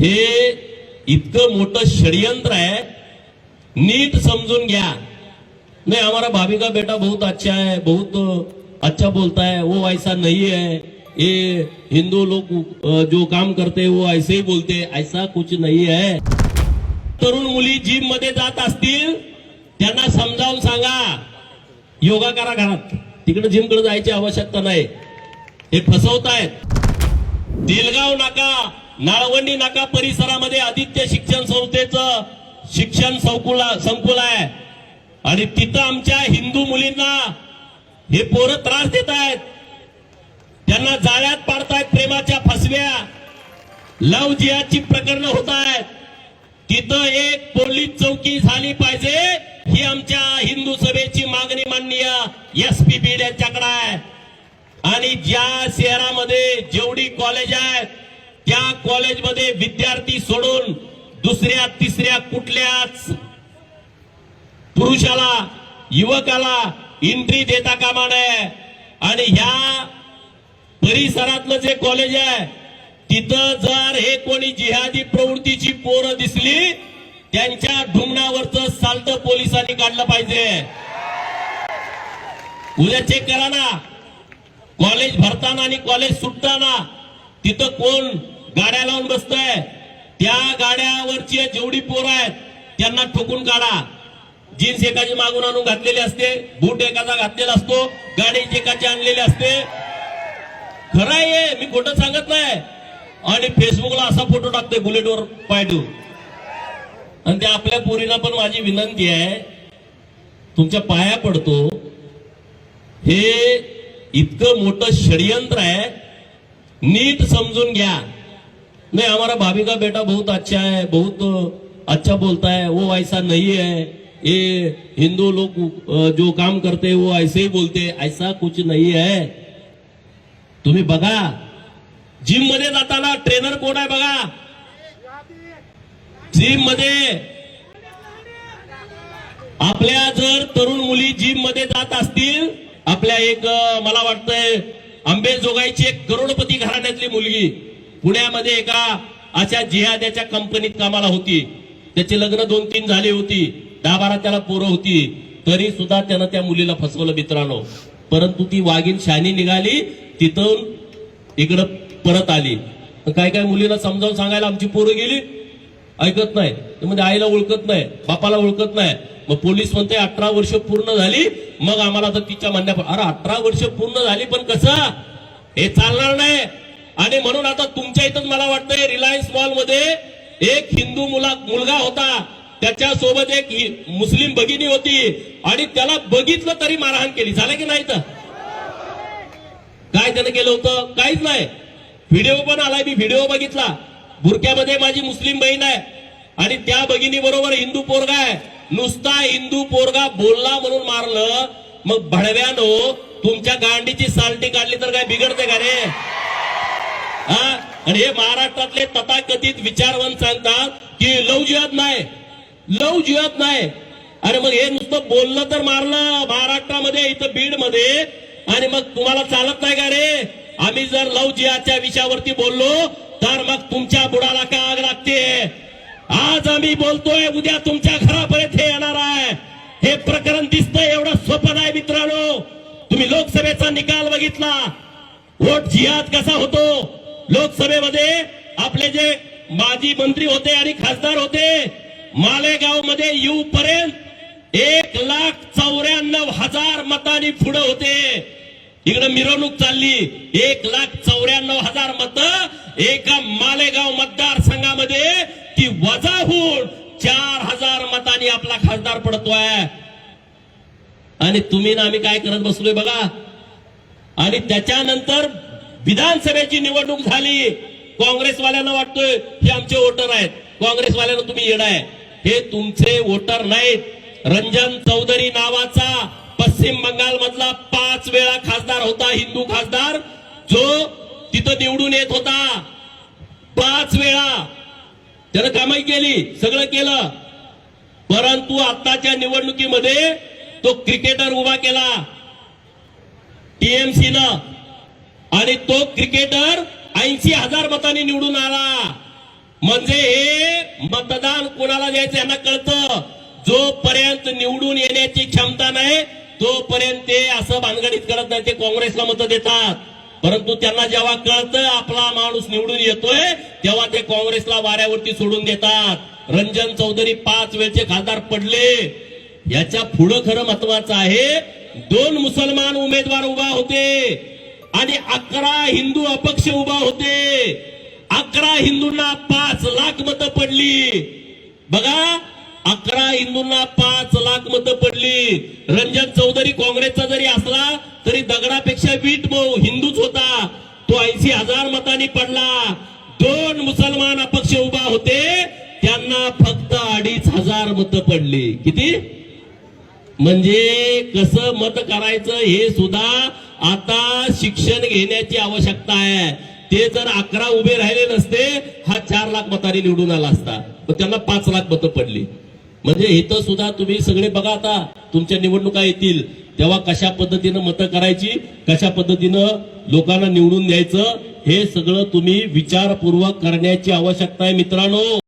हे इतकं मोठं षडयंत्र आहे. नीट समजून घ्या. नहीं हमारा भाभी का बेटा बहुत अच्छा है बहुत अच्छा बोलता है वो ऐसा नहीं है. ये हिंदू लोग जो काम करते वो ऐसे ही बोलते ऐसा कुछ नाही है. तरुण मुली जिममध्ये जात असतील त्यांना समजावून सांगा. योगा करा घरात. तिकडे जिमकडे जायची आवश्यकता नाही. हे फसवतायत. दिलगाव नाका. नाळवंडी नाका परिसरामध्ये आदित्य शिक्षण संस्थेचं शिक्षण संकुल संकुल आहे. आणि तिथं आमच्या हिंदू मुलींना हे पोरं त्रास देत आहेत. त्यांना जाळ्यात पाडतायत प्रेमाच्या फसव्या. लव जियाची प्रकरणं होत आहेत. तिथं एक पोलीस चौकी झाली पाहिजे ही आमच्या हिंदू सभेची मागणी माननीय एस पी बीड यांच्याकडे आहे. आणि ज्या शहरामध्ये जेवढी कॉलेज आहेत त्या कॉलेजमध्ये विद्यार्थी सोडून दुसऱ्या तिसऱ्या कुठल्याच पुरुषाला युवकाला एंट्री देता कामा नये. आणि ह्या परिसरातलं जे कॉलेज आहे तिथं जर हे कोणी जिहादी प्रवृत्तीची पोरं दिसली त्यांच्या ढुंगणावरच सालत पोलिसांनी काढलं पाहिजे. उद्या चेक करा ना. कॉलेज भरताना आणि कॉलेज सुटताना तिथं कोण गाड्या लावून बसतोय. त्या गाड्यावरची जेवढी पोरं आहेत त्यांना ठोकून काढा. जीन्स एकाची मागून आणून घातलेली असते बूट एकाचा घातलेला असतो गाडी एकाची आणलेली असते. खरं आहे मी खोटं सांगत नाही. आणि फेसबुकला असा फोटो टाकतोय बुलेटवर पाय ठेवून आणि त्या आपल्या पोरीला पण माझी विनंती आहे तुमच्या पाया पडतो. हे इतकं मोठं षडयंत्र आहे नीट समजून घ्या. नहीं हमारा भाभी का बेटा बहुत अच्छा है बहुत अच्छा बोलता है वो ऐसा नहीं है। ये हिंदू लोग जो काम करते हैं वो ऐसे ही बोलते हैं ऐसा कुछ नहीं है। तुम्ही बघा जिममध्ये जाताना ट्रेनर कोण आहे बघा जिममध्ये? आपल्या जर तरुण मुली जिममध्ये जात असतील आपल्या एक मला वाटतंय आंबेजोगाईची एक करोडपती घराण्यातली मुलगी. पुण्यामध्ये एका अशा जिहाद्याच्या कंपनीत कामाला होती. त्याची लग्न दोन तीन झाली होती. दहा बारा त्याला पोरं होती. तरी सुद्धा त्यानं त्या मुलीला फसवलं मित्रांनो. परंतु ती वाघीण शानी निघाली. तिथून इकडं परत आली. काय काय मुलीला समजावून सांगायला आमची पोरं गेली? ऐकत नाही. म्हणजे आईला ओळखत नाही. बापाला ओळखत नाही. मग पोलीस म्हणते अठरा वर्ष पूर्ण झाली. मग आम्हाला तर तिच्या म्हणण्या अरे अठरा वर्ष पूर्ण झाली पण कसं? हे चालणार नाही. आणि म्हणून आता तुमच्या इथं मला वाटतंय रिलायन्स मॉलमध्ये एक हिंदू मुला मुलगा होता. त्याच्या सोबत एक मुस्लिम भगिनी होती. आणि त्याला बघितलं तरी मारहाण केली. झालं की नाही तर काय त्यानं केलं होतं? काहीच नाही. व्हिडिओ पण आलाय मी व्हिडिओ बघितला. बुरक्यामध्ये माझी मुस्लिम बहीण आहे. आणि त्या भगिनी बरोबर हिंदू पोरगा आहे. नुसता हिंदू पोरगा बोलला म्हणून मारलं. मग भडव्यानो तुमच्या गांडीची सालटी काढली तर काय बिघडते का रे? हा? आणि हे महाराष्ट्रातले तथाकथित विचारवंत सांगतात की लव जिहाद नाही. लव जिहाद नाही. अरे मग हे नुसतं बोललं तर मारलं महाराष्ट्रामध्ये इथं बीडमध्ये आणि मग तुम्हाला चालत नाही का रे? आम्ही जर लव जिहादच्या विषयावरती बोललो तर मग तुमच्या बुडाला का आग लागते? आज आम्ही बोलतोय उद्या तुमच्या घरापर्यंत हे येणार आहे. हे प्रकरण दिसतंय एवढं सोपं नाही मित्रांनो. तुम्ही लोकसभेचा निकाल बघितला. वोट जिहाद कसा होतो? लोकसभेमध्ये आपले जे माजी मंत्री होते आणि खासदार होते मालेगावमध्ये येऊपर्यंत एक लाख चौऱ्याण्णव हजार मतांनी पुढे होते. इकडे मिरवणूक चालली. एक लाख चौऱ्याण्णव हजार मत एका मालेगाव मतदारसंघामध्ये ती वजा होऊन चार हजार मतांनी आपला खासदार पडतोय. आणि तुम्ही ना आम्ही काय करत बसलोय बघा. आणि त्याच्यानंतर विधानसभेची निवडणूक झाली. काँग्रेसवाल्यांना वाटतोय हे आमचे वोटर आहेत. काँग्रेसवाल्यांना तुम्ही येणार आहे. हे तुमचे वोटर नाहीत. रंजन चौधरी नावाचा पश्चिम बंगाल मधला पाच वेळा खासदार होता हिंदू खासदार जो तिथं निवडून येत होता. पाच वेळा. त्यानं कामही केली सगळं केलं. परंतु आताच्या निवडणुकीमध्ये तो क्रिकेटर उभा केला. टीएमसीनं न. आणि तो क्रिकेटर ऐंशी हजार मतांनी निवडून आला. म्हणजे हे मतदान कोणाला द्यायचं यांना कळतं. जोपर्यंत निवडून येण्याची क्षमता नाही तोपर्यंत ते असं भानगडीत करत नाही ते काँग्रेसला मतं देतात. परंतु त्यांना जेव्हा कळतं आपला माणूस निवडून येतोय तेव्हा ते काँग्रेसला वाऱ्यावरती सोडून देतात. रंजन चौधरी पाच वेळचे खासदार पडले. याच्या पुढं खरं महत्वाचं आहे दोन मुसलमान उमेदवार उभा होते. आणि अकरा हिंदू अपक्ष उभा होते. अकरा हिंदूंना पाच लाख मतं पडली. बघा अकरा हिंदूंना पाच लाख मतं पडली. रंजन चौधरी काँग्रेसचा जरी असला तरी दगडापेक्षा वीट मऊ हिंदूच होता. तो ऐंशी हजार मतांनी पडला. दोन मुसलमान अपक्ष उभा होते. त्यांना फक्त अडीच हजार मतं पडली. किती? म्हणजे कसं मत करायचं हे सुद्धा आता शिक्षण घेण्याची आवश्यकता आहे. ते जर अकरा उभे राहिले नसते हा चार लाख मतांनी निवडून आला असता. पण त्यांना पाच लाख मतं पडली. म्हणजे इथं सुद्धा तुम्ही सगळे बघा आता तुमच्या निवडणुका येतील. तेव्हा कशा पद्धतीनं मतं करायची कशा पद्धतीनं लोकांना निवडून द्यायचं हे सगळं तुम्ही विचारपूर्वक करण्याची आवश्यकता आहे मित्रांनो.